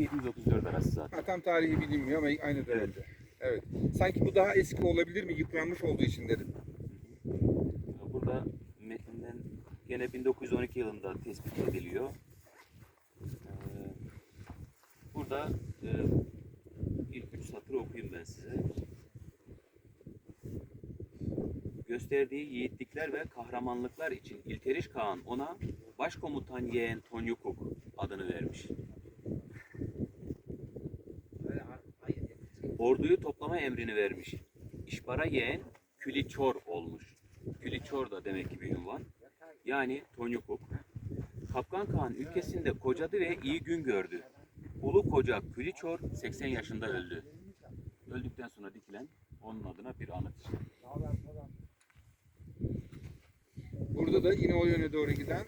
734 arası zaten. Ha, tam tarihi bilinmiyor ama aynı dönemde. Evet. Sanki bu daha eski olabilir mi? Yıpranmış olduğu için dedim. Burada metninden gene 1912 yılında tespit ediliyor. Ee, Burada e, ilk üç satırı okuyayım ben size. Gösterdiği yiğitlikler ve kahramanlıklar için İlteriş Kağan ona Başkomutan Yeğen Tonyukuk adını vermiş. Orduyu toplama emrini vermiş. İşbara yeğen Küliçor olmuş. Küliçor da demek ki bir ünvan. Yani Tonyukuk. Kapkan Kağan ülkesinde kocadı ve iyi gün gördü. Ulu koca Küliçor 80 yaşında öldü. Öldükten sonra dikilen onun adına bir anıt. Burada da yine o yöne doğru giden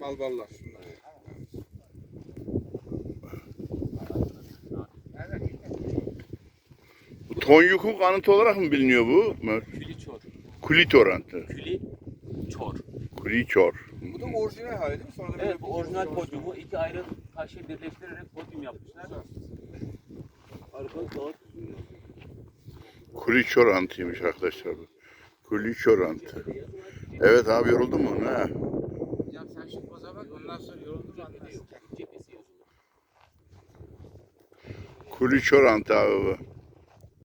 balballar şunlar. Bu Tonyukuk anıtı olarak mı biliniyor bu? Küliçor. Kulitor anıtı. Küliçor. Kuliçor. Bu da orijinal hali değil mi? Sonra da Evet böyle bu orijinal podyumu iki ayrı taşı birleştirerek podyum yapmışlar. Arka saat Kuliçor anıtıymış arkadaşlar bu. Kuliçor anıtı. Evet abi yoruldun mu? Ne? Ya sen şu poza bak ondan sonra yoruldun mu anlarsın. Kuliçor anıtı abi bu.